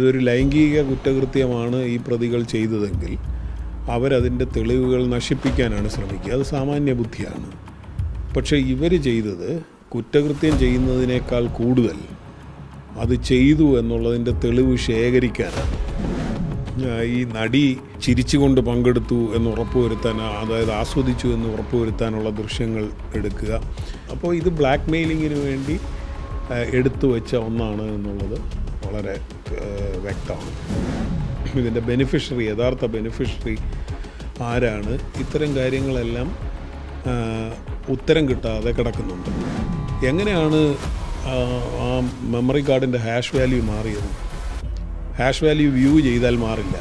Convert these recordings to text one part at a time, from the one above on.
ഇതൊരു ലൈംഗിക കുറ്റകൃത്യമാണ് ഈ പ്രതികൾ ചെയ്തതെങ്കിൽ അവരതിന്റെ തെളിവുകൾ നശിപ്പിക്കാനാണ് ശ്രമിക്കുക. അത് സാമാന്യ ബുദ്ധിയാണ്. പക്ഷേ ഇവർ ചെയ്തത് കുറ്റകൃത്യം ചെയ്യുന്നതിനേക്കാൾ കൂടുതൽ അത് ചെയ്തു എന്നുള്ളതിന്റെ തെളിവ് ശേഖരിക്കാനാണ്. ഈ നടി ചിരിച്ചുകൊണ്ട് പങ്കെടുത്തു എന്ന് ഉറപ്പുവരുത്താൻ അതായത് ആസ്വദിച്ചു എന്ന് ഉറപ്പുവരുത്താനുള്ള ദൃശ്യങ്ങൾ എടുക്കുക. അപ്പോൾ ഇത് ബ്ലാക്ക് മെയിലിങ്ങിന് വേണ്ടി എടുത്തു വെച്ച ഒന്നാണ് എന്നുള്ളത് വളരെ വ്യക്തമാണ്. ഇതിന്റെ ബെനിഫിഷ്യറി യഥാർത്ഥ ബെനിഫിഷ്യറി ആരാണ്? ഇത്തരം കാര്യങ്ങളെല്ലാം ഉത്തരം കിട്ടാതെ കിടക്കുന്നുണ്ട്. എങ്ങനെയാണ് ആ, മെമ്മറി കാർഡിന്റെ ഹാഷ് വാല്യൂ മാറിയത്? ഹാഷ് വാല്യൂ വ്യൂ ചെയ്താൽ മാറില്ല.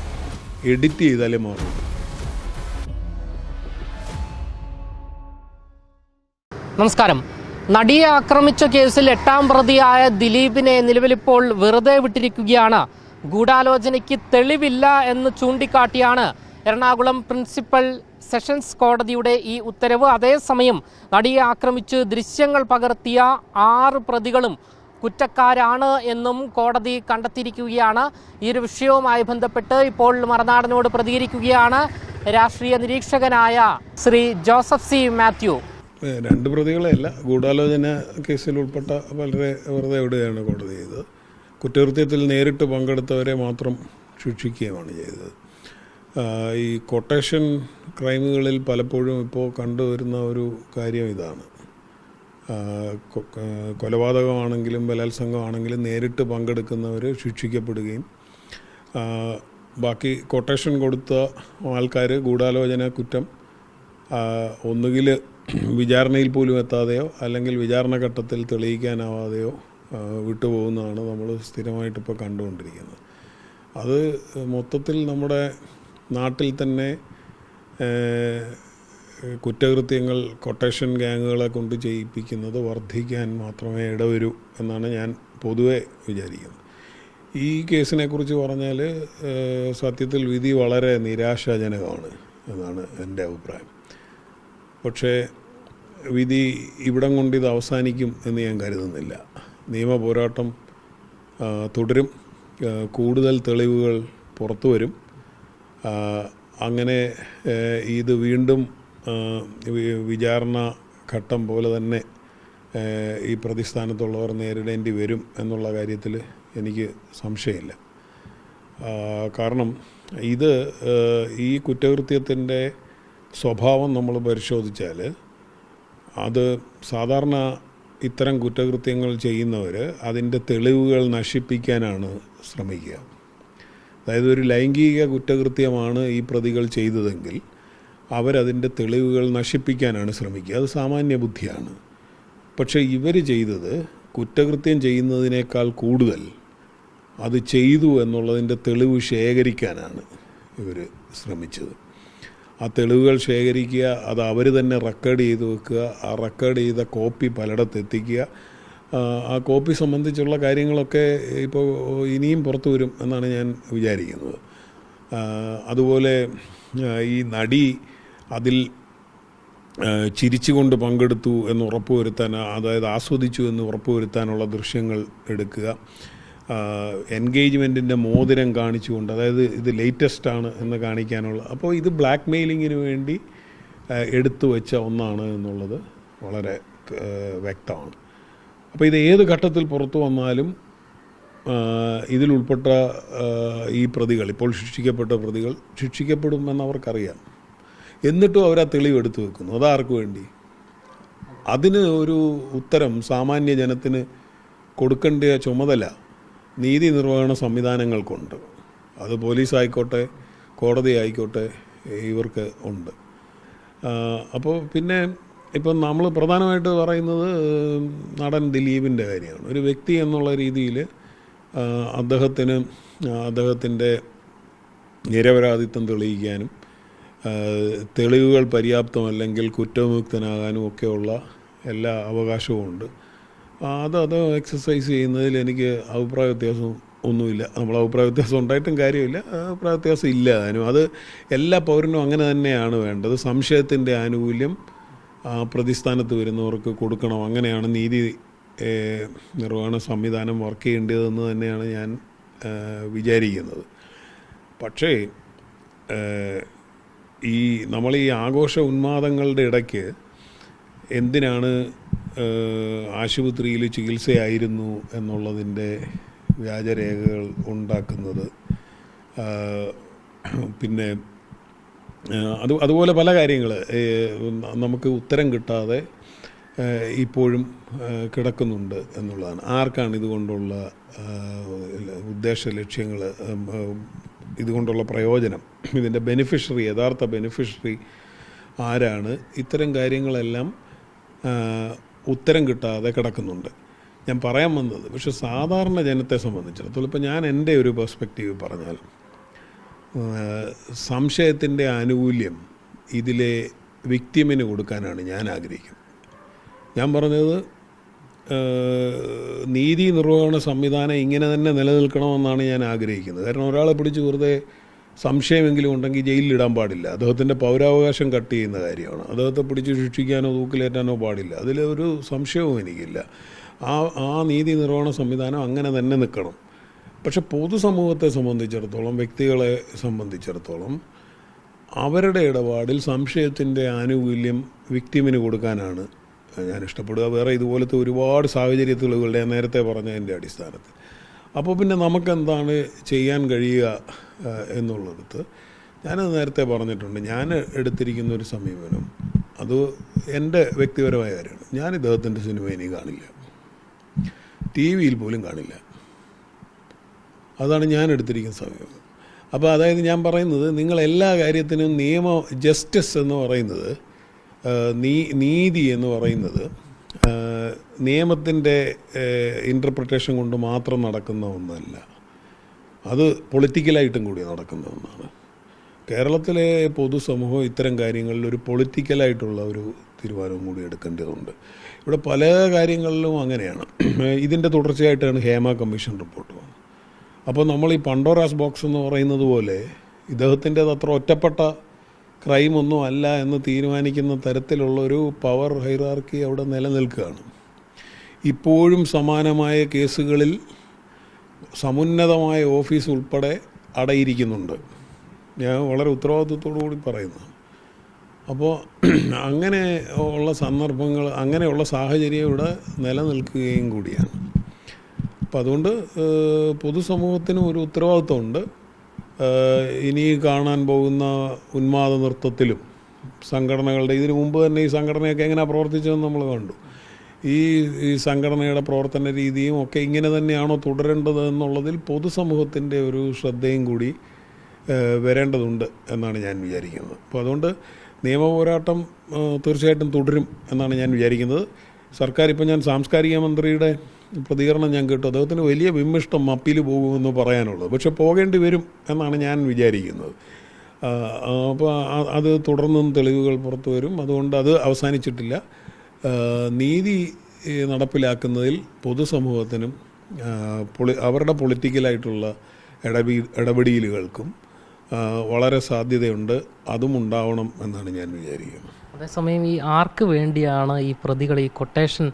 എഡിറ്റ് ചെയ്താലേ മാറും നമസ്കാരം. നടിയെ ആക്രമിച്ച കേസിൽ എട്ടാം പ്രതിയായ ദിലീപിനെ നിലവിലിപ്പോൾ വെറുതെ വിട്ടിരിക്കുകയാണ്. ഗൂഢാലോചനയ്ക്ക് തെളിവില്ല എന്ന് ചൂണ്ടിക്കാട്ടിയാണ് എറണാകുളം പ്രിൻസിപ്പൽ സെഷൻസ് കോടതിയുടെ ഈ ഉത്തരവ്. അതേസമയം നടിയെ ആക്രമിച്ച് ദൃശ്യങ്ങൾ പകർത്തിയ ആറ് പ്രതികളും കുറ്റക്കാരാണ് എന്നും കോടതി കണ്ടെത്തിയിരിക്കുകയാണ്. ഈ ഒരു വിഷയവുമായി ബന്ധപ്പെട്ട് ഇപ്പോൾ മറനാടനോട് പ്രതികരിക്കുകയാണ് രാഷ്ട്രീയ നിരീക്ഷകനായ ശ്രീ ജോസഫ് സി മാത്യു. രണ്ട് പ്രതികളെയല്ല ഗൂഢാലോചന കേസിൽ ഉൾപ്പെട്ട പലരെ വെറുതെ വിടുകയാണ് കോടതി ചെയ്തത്. കുറ്റകൃത്യത്തിൽ നേരിട്ട് പങ്കെടുത്തവരെ മാത്രം ശിക്ഷിക്കുകയുമാണ് ചെയ്തത്. ഈ കൊട്ടേഷൻ ക്രൈമുകളിൽ പലപ്പോഴും ഇപ്പോൾ കണ്ടുവരുന്ന ഒരു കാര്യം ഇതാണ്. കൊലപാതകമാണെങ്കിലും ബലാത്സംഗമാണെങ്കിലും നേരിട്ട് പങ്കെടുക്കുന്നവർ ശിക്ഷിക്കപ്പെടുകയും ബാക്കി കൊട്ടേഷൻ കൊടുത്ത ആൾക്കാർ ഗൂഢാലോചന കുറ്റം ഒന്നുകിൽ വിചാരണയിൽ പോലും എത്താതെയോ അല്ലെങ്കിൽ വിചാരണ ഘട്ടത്തിൽ തെളിയിക്കാനാവാതെയോ വിട്ടുപോകുന്നതാണ് നമ്മൾ സ്ഥിരമായിട്ടിപ്പോൾ കണ്ടുകൊണ്ടിരിക്കുന്നത്. അത് മൊത്തത്തിൽ നമ്മുടെ നാട്ടിൽ തന്നെ കുറ്റകൃത്യങ്ങൾ കൊട്ടേഷൻ ഗ്യാങ്ങുകളെ കൊണ്ട് ചെയ്യിപ്പിക്കുന്നത് വർദ്ധിക്കാൻ മാത്രമേ ഇടവരൂ എന്നാണ് ഞാൻ പൊതുവെ വിചാരിക്കുന്നത്. ഈ കേസിനെക്കുറിച്ച് പറഞ്ഞാൽ സത്യത്തിൽ വിധി വളരെ നിരാശാജനകമാണ് എന്നാണ് എന്റെ അഭിപ്രായം. പക്ഷേ വിധി ഇവിടം കൊണ്ട് ഇത് അവസാനിക്കും എന്ന് ഞാൻ കരുതുന്നില്ല. നിയമ പോരാട്ടം തുടരും. കൂടുതൽ തെളിവുകൾ പുറത്തു വരും. അങ്ങനെ ഇത് വീണ്ടും വിചാരണ ഘട്ടം പോലെ തന്നെ ഈ പ്രതിസ്ഥാനത്തുള്ളവർ നേരിടേണ്ടി വരും എന്നുള്ള കാര്യത്തിൽ എനിക്ക് സംശയമില്ല. കാരണം ഇത് ഈ കുറ്റകൃത്യത്തിന്റെ സ്വഭാവം നമ്മൾ പരിശോധിച്ചാൽ അത് സാധാരണ ഇത്തരം കുറ്റകൃത്യങ്ങൾ ചെയ്യുന്നവർ അതിന്റെ തെളിവുകൾ നശിപ്പിക്കാനാണ് ശ്രമിക്കുക. അതായത് ഒരു ലൈംഗിക കുറ്റകൃത്യമാണ് ഈ പ്രതികൾ ചെയ്തതെങ്കിൽ അവരതിന്റെ തെളിവുകൾ നശിപ്പിക്കാനാണ് ശ്രമിക്കുക. അത് സാമാന്യ ബുദ്ധിയാണ്. പക്ഷേ ഇവർ ചെയ്തത് കുറ്റകൃത്യം ചെയ്യുന്നതിനേക്കാൾ കൂടുതൽ അത് ചെയ്തു എന്നുള്ളതിന്റെ തെളിവ് ശേഖരിക്കാനാണ് ഇവർ ശ്രമിച്ചത്. ആ തെളിവുകൾ ശേഖരിക്കുക അത് അവർ തന്നെ റെക്കോർഡ് ചെയ്ത് വെക്കുക ആ റെക്കോർഡ് ചെയ്ത കോപ്പി പലയിടത്ത് എത്തിക്കുക. ആ, കോപ്പി സംബന്ധിച്ചുള്ള കാര്യങ്ങളൊക്കെ ഇപ്പോൾ ഇനിയും പുറത്തു വരും എന്നാണ് ഞാൻ വിചാരിക്കുന്നത്. അതുപോലെ ഈ നടി അതിൽ ചിരിച്ചുകൊണ്ട് പങ്കെടുത്തു എന്ന് ഉറപ്പുവരുത്താൻ അതായത് ആസ്വദിച്ചു എന്ന് ഉറപ്പുവരുത്താനുള്ള ദൃശ്യങ്ങൾ എടുക്കുക. എൻഗേജ്മെന്റിന്റെ മോതിരം കാണിച്ചുകൊണ്ട് അതായത് ഇത് ലേറ്റസ്റ്റ് ആണ് എന്ന് കാണിക്കാനുള്ള അപ്പോൾ ഇത് ബ്ലാക്ക് മെയിലിങ്ങിന് വേണ്ടി എടുത്തു വെച്ച ഒന്നാണ് എന്നുള്ളത് വളരെ വ്യക്തമാണ്. അപ്പോൾ ഇത് ഏത് ഘട്ടത്തിൽ പുറത്തു വന്നാലും ഇതിലുൾപ്പെട്ട ഈ പ്രതികൾ ഇപ്പോൾ ശിക്ഷിക്കപ്പെട്ട പ്രതികൾ ശിക്ഷിക്കപ്പെടുമെന്ന് അവർക്കറിയാം എന്നിട്ടും അവർ ആ തെളിവ് എടുത്തു വെക്കുന്നു. അതാർക്ക് വേണ്ടി? അതിന് ഒരു ഉത്തരം സാമാന്യ ജനത്തിന് കൊടുക്കേണ്ട ചുമതല നീതി നിർവഹണ സംവിധാനങ്ങൾക്കുണ്ട്. അത് പോലീസ് ആയിക്കോട്ടെ കോടതി ആയിക്കോട്ടെ ഇവർക്ക് ഉണ്ട്. അപ്പോൾ പിന്നെ ഇപ്പം നമ്മൾ പ്രധാനമായിട്ട് പറയുന്നത് നടൻ ദിലീപിന്റെ കാര്യമാണ്. ഒരു വ്യക്തി എന്നുള്ള രീതിയിൽ അദ്ദേഹത്തിന് അദ്ദേഹത്തിന്റെ നിരപരാധിത്വം തെളിയിക്കാനും തെളിവുകൾ പര്യാപ്തമല്ലെങ്കിൽ കുറ്റവിമുക്തനാകാനും ഒക്കെയുള്ള എല്ലാ അവകാശവും ഉണ്ട്. അത് അത് എക്സസൈസ് ചെയ്യുന്നതിൽ എനിക്ക് അഭിപ്രായ വ്യത്യാസം ഒന്നുമില്ല. നമ്മൾ അഭിപ്രായ വ്യത്യാസം ഉണ്ടായിട്ടും കാര്യമില്ല. അഭിപ്രായ വ്യത്യാസം ഇല്ല. അതിനും അത് എല്ലാ പൗരനും അങ്ങനെ തന്നെയാണ് വേണ്ടത്. സംശയത്തിന്റെ ആനുകൂല്യം പ്രതിസ്ഥാനത്ത് വരുന്നവർക്ക് കൊടുക്കണം. അങ്ങനെയാണ് നീതി നിർവഹണ സംവിധാനം വർക്ക് ചെയ്യേണ്ടതെന്ന് തന്നെയാണ് ഞാൻ വിചാരിക്കുന്നത്. പക്ഷേ ഈ നമ്മൾ ഈ ആഘോഷ ഉന്മാദങ്ങളുടെ ഇടയ്ക്ക് എന്തിനാണ് ആശുപത്രിയിൽ ചികിത്സയായിരുന്നു എന്നുള്ളതിന്റെ വ്യാജരേഖകൾ ഉണ്ടാക്കുന്നത്. പിന്നെ അത് അതുപോലെ പല കാര്യങ്ങൾ. നമുക്ക് ഉത്തരം കിട്ടാതെ ഇപ്പോഴും കിടക്കുന്നുണ്ട് എന്നുള്ളതാണ്. ആർക്കാണ് ഇതുകൊണ്ടുള്ള ഉദ്ദേശ ലക്ഷ്യങ്ങൾ? ഇതുകൊണ്ടുള്ള പ്രയോജനം? ഇതിന്റെ ബെനിഫിഷ്യറി യഥാർത്ഥ ബെനിഫിഷ്യറി ആരാണ്? ഇത്തരം കാര്യങ്ങളെല്ലാം ഉത്തരം കിട്ടാതെ കിടക്കുന്നുണ്ട്. ഞാൻ പറയാൻ വന്നത് പക്ഷെ സാധാരണ ജനത്തെ സംബന്ധിച്ചിടത്തോളം ഇപ്പോൾ ഞാൻ എന്റെ ഒരു പെർസ്പെക്റ്റീവ് പറഞ്ഞാൽ സംശയത്തിന്റെ ആനുകൂല്യം ഇതിലെ വിക്ടിമിന് കൊടുക്കാനാണ് ഞാൻ ആഗ്രഹിക്കുന്നത്. ഞാൻ പറഞ്ഞത് നീതി നിർവഹണ സംവിധാനം ഇങ്ങനെ തന്നെ നിലനിൽക്കണമെന്നാണ് ഞാൻ ആഗ്രഹിക്കുന്നത്. കാരണം ഒരാളെ പിടിച്ച് വെറുതെ സംശയമെങ്കിലും ഉണ്ടെങ്കിൽ ജയിലിലിടാൻ പാടില്ല. അദ്ദേഹത്തിന്റെ പൗരാവകാശം കട്ട് ചെയ്യുന്ന കാര്യമാണ്. അദ്ദേഹത്തെ പിടിച്ച് ശിക്ഷിക്കാനോ തൂക്കിലേറ്റാനോ പാടില്ല. അതിലൊരു സംശയവും എനിക്കില്ല. ആ ആ നീതി നിർവഹണ സംവിധാനം അങ്ങനെ തന്നെ നിൽക്കണം. പക്ഷെ പൊതുസമൂഹത്തെ സംബന്ധിച്ചിടത്തോളം വ്യക്തികളെ സംബന്ധിച്ചിടത്തോളം അവരുടെ ഇടപാടിൽ സംശയത്തിന്റെ ആനുകൂല്യം വിക്ടിമിന് കൊടുക്കാനാണ് ഞാൻ ഇഷ്ടപ്പെടുക. വേറെ ഇതുപോലത്തെ ഒരുപാട് സാഹചര്യ തെളിവുകളുടെ നേരത്തെ പറഞ്ഞതിന്റെ അടിസ്ഥാനത്തിൽ. അപ്പോൾ പിന്നെ നമുക്കെന്താണ് ചെയ്യാൻ കഴിയുക എന്നുള്ളടത്ത് ഞാനത് നേരത്തെ പറഞ്ഞിട്ടുണ്ട്. ഞാൻ എടുത്തിരിക്കുന്ന ഒരു സമീപനം അത് എന്റെ വ്യക്തിപരമായ കാര്യമാണ്. ഞാൻ ഇദ്ദേഹത്തിന്റെ സിനിമ ഇനി കാണില്ല. ടി വിയിൽ പോലും കാണില്ല. അതാണ് ഞാൻ എടുത്തിരിക്കുന്ന സമീപനം. അപ്പോൾ അതായത് ഞാൻ പറയുന്നത് നിങ്ങൾ എല്ലാ കാര്യത്തിനും നിയമ ജസ്റ്റിസ് എന്ന് പറയുന്നത് നീ നീതി എന്ന് പറയുന്നത് നിയമത്തിന്റെ ഇന്റർപ്രിട്ടേഷൻ കൊണ്ട് മാത്രം നടക്കുന്ന ഒന്നല്ല. അത് പൊളിറ്റിക്കലായിട്ടും കൂടി നടക്കുന്ന ഒന്നാണ്. കേരളത്തിലെ പൊതുസമൂഹം ഇത്തരം കാര്യങ്ങളിൽ ഒരു പൊളിറ്റിക്കലായിട്ടുള്ള ഒരു തീരുമാനവും കൂടി എടുക്കേണ്ടതുണ്ട്. ഇവിടെ പല കാര്യങ്ങളിലും അങ്ങനെയാണ്. ഇതിന്റെ തുടർച്ചയായിട്ടാണ് ഹേമ കമ്മീഷൻ റിപ്പോർട്ട് വന്നത്. അപ്പോൾ നമ്മൾ ഈ പണ്ടോറാസ് ബോക്സ് എന്ന് പറയുന്നത് പോലെ ഇദ്ദേഹത്തിന്റെ അത്ര ഒറ്റപ്പെട്ട ക്രൈം ഒന്നും അല്ല എന്ന് തീരുമാനിക്കുന്ന തരത്തിലുള്ള ഒരു പവർ ഹൈറാർക്കി അവിടെ നിലനിൽക്കുകയാണ്. ഇപ്പോഴും സമാനമായ കേസുകളിൽ സമുന്നതമായ ഓഫീസ് ഉൾപ്പെടെ അടയിരിക്കുന്നുണ്ട്. ഞാൻ വളരെ കൂടി പറയുന്നു. അപ്പോൾ അങ്ങനെ ഉള്ള സന്ദർഭങ്ങൾ അങ്ങനെയുള്ള സാഹചര്യം ഇവിടെ നിലനിൽക്കുകയും കൂടിയാണ്. അപ്പോൾ അതുകൊണ്ട് പൊതുസമൂഹത്തിനും ഒരു ഉത്തരവാദിത്വമുണ്ട്. ഇനി കാണാൻ പോകുന്ന ഉന്മാദ നൃത്തത്തിലും സംഘടനകളുടെ ഇതിനു മുമ്പ് തന്നെ ഈ സംഘടനയൊക്കെ എങ്ങനെ പ്രവർത്തിച്ചതെന്ന് നമ്മൾ കണ്ടു. ഈ ഈ സംഘടനയുടെ പ്രവർത്തന രീതിയും ഒക്കെ ഇങ്ങനെ തന്നെയാണോ തുടരേണ്ടത് എന്നുള്ളതിൽ പൊതുസമൂഹത്തിന്റെ ഒരു ശ്രദ്ധയും കൂടി വരേണ്ടതുണ്ട് എന്നാണ് ഞാൻ വിചാരിക്കുന്നത്. അപ്പോൾ അതുകൊണ്ട് നിയമ പോരാട്ടം തീർച്ചയായിട്ടും തുടരും എന്നാണ് ഞാൻ വിചാരിക്കുന്നത്. സർക്കാർ ഇപ്പോൾ ഞാൻ സാംസ്കാരിക മന്ത്രിയുടെ പ്രതികരണം ഞാൻ കേട്ടു. അദ്ദേഹത്തിന് വലിയ വിമ്മിഷ്ടം അപ്പീൽ പോകുമെന്ന് പറയാനുള്ളത്. പക്ഷെ പോകേണ്ടി വരും എന്നാണ് ഞാൻ വിചാരിക്കുന്നത്. അപ്പോൾ അത് തുടർന്നും തെളിവുകൾ പുറത്തു വരും. അതുകൊണ്ട് അത് അവസാനിച്ചിട്ടില്ല. നീതി നടപ്പിലാക്കുന്നതിൽ പൊതുസമൂഹത്തിനും പൊളി അവരുടെ പൊളിറ്റിക്കലായിട്ടുള്ള ഇടപീ ഇടപെടലുകൾക്കും വളരെ സാധ്യതയുണ്ട്. അതും ഉണ്ടാവണം എന്നാണ് ഞാൻ വിചാരിക്കുന്നത്. അതേസമയം ഈ ആർക്ക് വേണ്ടിയാണ് ഈ പ്രതികൾ ഈ കൊട്ടേഷൻ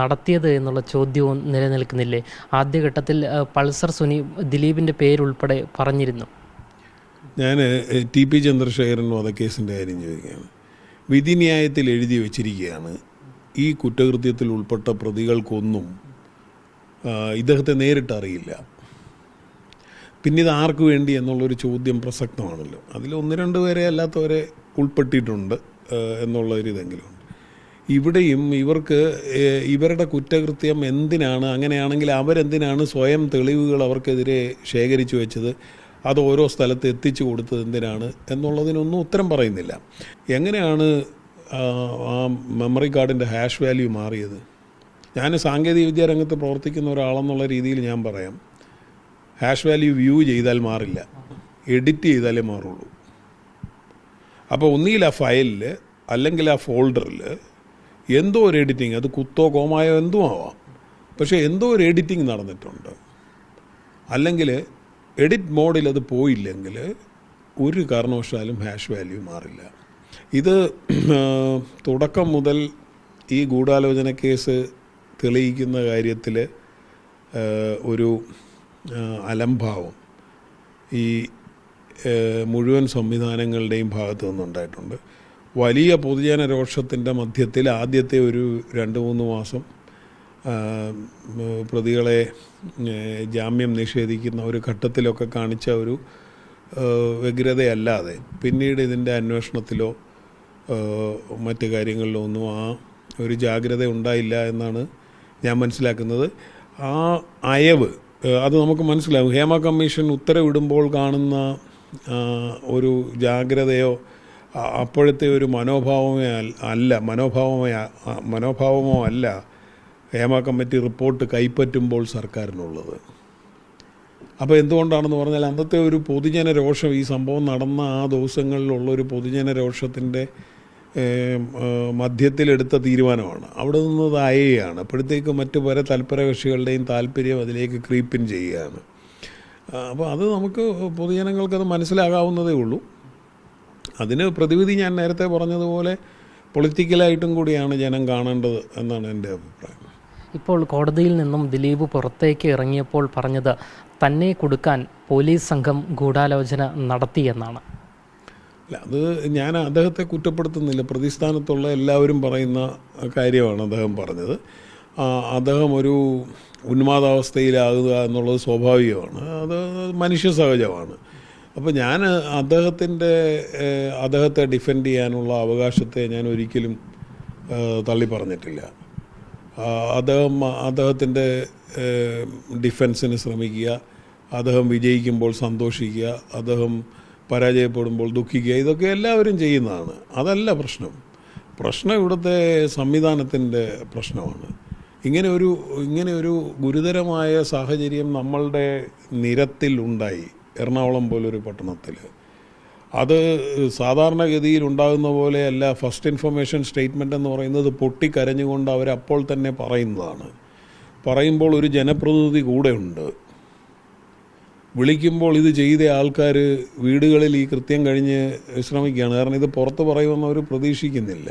നടത്തിയത് എന്നുള്ള ചോദ്യവും നിലനിൽക്കുന്നില്ലേ? ആദ്യഘട്ടത്തിൽ പൾസർ സുനി ദിലീപിന്റെ പേരുൾപ്പെടെ പറഞ്ഞിരുന്നു. ഞാൻ ടി പി ചന്ദ്രശേഖരൻ വധക്കേസിന്റെ കാര്യം ചോദിക്കുകയാണ്. വിധിന്യായത്തിൽ എഴുതി വച്ചിരിക്കുകയാണ്. ഈ കുറ്റകൃത്യത്തിൽ ഉൾപ്പെട്ട പ്രതികൾക്കൊന്നും ഇദ്ദേഹത്തെ നേരിട്ട് അറിയില്ല. പിന്നെ ഇത് ആർക്ക് വേണ്ടി എന്നുള്ളൊരു ചോദ്യം പ്രസക്തമാണല്ലോ. അതിൽ ഒന്ന് രണ്ട് പേരെ അല്ലാത്തവരെ ഉൾപ്പെട്ടിട്ടുണ്ട്. എന്നുള്ള ഒരു ഇവിടെയും ഇവർക്ക് ഇവരുടെ കുറ്റകൃത്യം എന്തിനാണ്? അങ്ങനെയാണെങ്കിൽ അവരെന്തിനാണ് സ്വയം തെളിവുകൾ അവർക്കെതിരെ ശേഖരിച്ചു വെച്ചത്? അത് ഓരോ സ്ഥലത്ത് എത്തിച്ചു കൊടുത്തത് എന്തിനാണ് എന്നുള്ളതിനൊന്നും ഉത്തരം പറയുന്നില്ല. എങ്ങനെയാണ് ആ, മെമ്മറി കാർഡിന്റെ ഹാഷ് വാല്യൂ മാറിയത്? ഞാൻ സാങ്കേതിക വിദ്യാ രംഗത്ത് പ്രവർത്തിക്കുന്ന ഒരാളെന്നുള്ള രീതിയിൽ ഞാൻ പറയാം. ഹാഷ് വാല്യൂ വ്യൂ ചെയ്താൽ മാറില്ല. എഡിറ്റ് ചെയ്താലേ മാറുള്ളൂ. അപ്പോൾ ഒന്നുകിൽ ആ ഫയലിൽ അല്ലെങ്കിൽ ആ ഫോൾഡറിൽ എന്തോ ഒരു എഡിറ്റിംഗ് അത് കുത്തോ കോമായോ എന്തോ ആവാം. പക്ഷേ എന്തോ ഒരു എഡിറ്റിംഗ് നടന്നിട്ടുണ്ട്. അല്ലെങ്കിൽ എഡിറ്റ് മോഡിൽ അത് പോയില്ലെങ്കിൽ ഒരു കാരണവശാലും ഹാഷ് വാല്യൂ മാറില്ല. ഇത് തുടക്കം മുതൽ ഈ ഗൂഢാലോചന കേസ് തെളിയിക്കുന്ന കാര്യത്തിൽ ഒരു അലംഭാവം. ഈ മുഴുവൻ സംവിധാനങ്ങളുടെയും ഭാഗത്തു നിന്നുണ്ടായിട്ടുണ്ട്. വലിയ പൊതുജന രോഷത്തിന്റെ മധ്യത്തിൽ ആദ്യത്തെ ഒരു രണ്ട് മൂന്ന് മാസം പ്രതികളെ ജാമ്യം നിഷേധിക്കുന്ന ഒരു ഘട്ടത്തിലൊക്കെ കാണിച്ച ഒരു വ്യഗ്രതയല്ലാതെ പിന്നീട് ഇതിന്റെ അന്വേഷണത്തിലോ മറ്റ് കാര്യങ്ങളിലോ ഒന്നും ആ ഒരു ജാഗ്രത ഉണ്ടായില്ല എന്നാണ് ഞാൻ മനസ്സിലാക്കുന്നത്. ആ അയവ് അത് നമുക്ക് മനസ്സിലാവും. ഹേമ കമ്മീഷൻ ഉത്തരവിടുമ്പോൾ കാണുന്ന ഒരു ജാഗ്രതയോ അപ്പോഴത്തെ ഒരു മനോഭാവമേ അല്ല മനോഭാവമേ മനോഭാവമോ അല്ല. ഹേമ കമ്മിറ്റി റിപ്പോർട്ട് കൈപ്പറ്റുമ്പോൾ സർക്കാരിനുള്ളത്. അപ്പോൾ എന്തുകൊണ്ടാണെന്ന് പറഞ്ഞാൽ അന്നത്തെ ഒരു പൊതുജന രോഷം ഈ സംഭവം നടന്ന ആ ദിവസങ്ങളിലുള്ള ഒരു പൊതുജന രോഷത്തിന്റെ മധ്യത്തിലെടുത്ത തീരുമാനമാണ്. അവിടെ നിന്ന് അയയാണ് അപ്പോഴത്തേക്ക് മറ്റു പല തൽപര കക്ഷികളുടെയും താല്പര്യം അതിലേക്ക് ക്രീപ്പിൻ ചെയ്യുകയാണ്. അപ്പോൾ അത് നമുക്ക് പൊതുജനങ്ങൾക്കത് മനസ്സിലാകാവുന്നതേ ഉള്ളൂ. അതിന് പ്രതിവിധി ഞാൻ നേരത്തെ പറഞ്ഞതുപോലെ പൊളിറ്റിക്കലായിട്ടും കൂടിയാണ് ജനം കാണേണ്ടത് എന്നാണ് എന്റെ അഭിപ്രായം. ഇപ്പോൾ കോടതിയിൽ നിന്നും ദിലീപ് പുറത്തേക്ക് ഇറങ്ങിയപ്പോൾ പറഞ്ഞത് തന്നെ കൊടുക്കാൻ പോലീസ് സംഘം ഗൂഢാലോചന നടത്തിയെന്നാണ് അല്ല അത് ഞാൻ അദ്ദേഹത്തെ കുറ്റപ്പെടുത്തുന്നില്ല. പ്രതിസ്ഥാനത്തുള്ള എല്ലാവരും പറയുന്ന കാര്യമാണ് അദ്ദേഹം പറഞ്ഞത്. അദ്ദേഹം ഒരു ഉന്മാദാവസ്ഥയിലാകുക എന്നുള്ളത് സ്വാഭാവികമാണ്. അത് മനുഷ്യ സഹജമാണ്. അപ്പോൾ ഞാൻ അദ്ദേഹത്തിന്റെ അദ്ദേഹത്തെ ഡിഫെൻഡ് ചെയ്യാനുള്ള അവകാശത്തെ ഞാൻ ഒരിക്കലും തള്ളി പറഞ്ഞിട്ടില്ല അദ്ദേഹം അദ്ദേഹത്തിന്റെ ഡിഫെൻസിന് ശ്രമിക്കുക അദ്ദേഹം വിജയിക്കുമ്പോൾ സന്തോഷിക്കുക അദ്ദേഹം പരാജയപ്പെടുമ്പോൾ ദുഃഖിക്കുക ഇതൊക്കെ എല്ലാവരും ചെയ്യുന്നതാണ്. അതല്ല പ്രശ്നം. പ്രശ്നം ഇവിടുത്തെ സംവിധാനത്തിന്റെ പ്രശ്നമാണ്. ഇങ്ങനെ ഒരു ഇങ്ങനെ ഒരു ഗുരുതരമായ സാഹചര്യം നമ്മളുടെ നിരത്തിലുണ്ടായി എറണാകുളം പോലൊരു പട്ടണത്തിൽ. അത് സാധാരണഗതിയിൽ ഉണ്ടാകുന്ന പോലെയല്ല. ഫസ്റ്റ് ഇൻഫർമേഷൻ സ്റ്റേറ്റ്മെന്റ് എന്ന് പറയുന്നത് പൊട്ടിക്കരഞ്ഞുകൊണ്ട് അവരപ്പോൾ തന്നെ പറയുന്നതാണ്. പറയുമ്പോൾ ഒരു ജനപ്രതിനിധി ഉണ്ട് വിളിക്കുമ്പോൾ ഇത് ചെയ്ത ആൾക്കാർ വീടുകളിൽ ഈ കൃത്യം കഴിഞ്ഞ് വിശ്രമിക്കുകയാണ്. കാരണം ഇത് പുറത്ത് പറയുമെന്ന് അവർ പ്രതീക്ഷിക്കുന്നില്ല.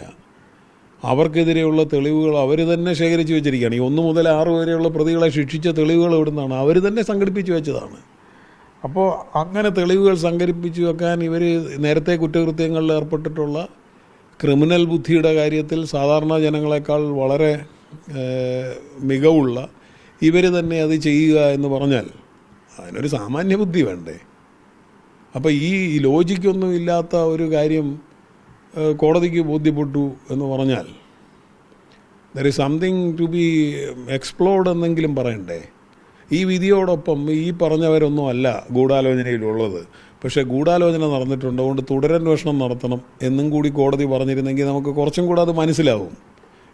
അവർക്കെതിരെയുള്ള തെളിവുകൾ അവർ തന്നെ ശേഖരിച്ച് വെച്ചിരിക്കുകയാണ്. ഈ ഒന്ന് മുതൽ ആറ് വരെയുള്ള പ്രതികളെ ശിക്ഷിച്ച തെളിവുകൾ ഇവിടുന്നാണ്. അവർ തന്നെ സംഘടിപ്പിച്ച് വെച്ചതാണ്. അപ്പോൾ അങ്ങനെ തെളിവുകൾ സംഘടിപ്പിച്ച് വെക്കാൻ ഇവർ നേരത്തെ കുറ്റകൃത്യങ്ങളിൽ ഏർപ്പെട്ടിട്ടുള്ള ക്രിമിനൽ ബുദ്ധിയുടെ കാര്യത്തിൽ സാധാരണ ജനങ്ങളെക്കാൾ വളരെ മികവുള്ള ഇവർ തന്നെ അത് ചെയ്യുക എന്ന് പറഞ്ഞാൽ അതിനൊരു സാമാന്യ ബുദ്ധി വേണ്ടേ? അപ്പോൾ ഈ ലോജിക്കൊന്നും ഇല്ലാത്ത ഒരു കാര്യം കോടതിക്ക് ബോധ്യപ്പെട്ടു എന്ന് പറഞ്ഞാൽ there is something to be explored എന്നെങ്കിലും പറയണ്ടേ? ഈ വിധിയോടൊപ്പം ഈ പറഞ്ഞവരൊന്നും അല്ല ഗൂഢാലോചനയിലുള്ളത്. പക്ഷേ ഗൂഢാലോചന നടന്നിട്ടുണ്ട്. അതുകൊണ്ട് തുടരന്വേഷണം നടത്തണം എന്നും കൂടി കോടതി പറഞ്ഞിരുന്നെങ്കിൽ നമുക്ക് കുറച്ചും കൂടെ അത് മനസ്സിലാവും.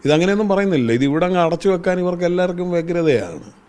ഇതങ്ങനെയൊന്നും പറയുന്നില്ല. ഇത് ഇവിടെ അങ്ങ് അടച്ചു വെക്കാൻ ഇവർക്ക് എല്ലാവർക്കും വ്യഗ്രതയാണ്.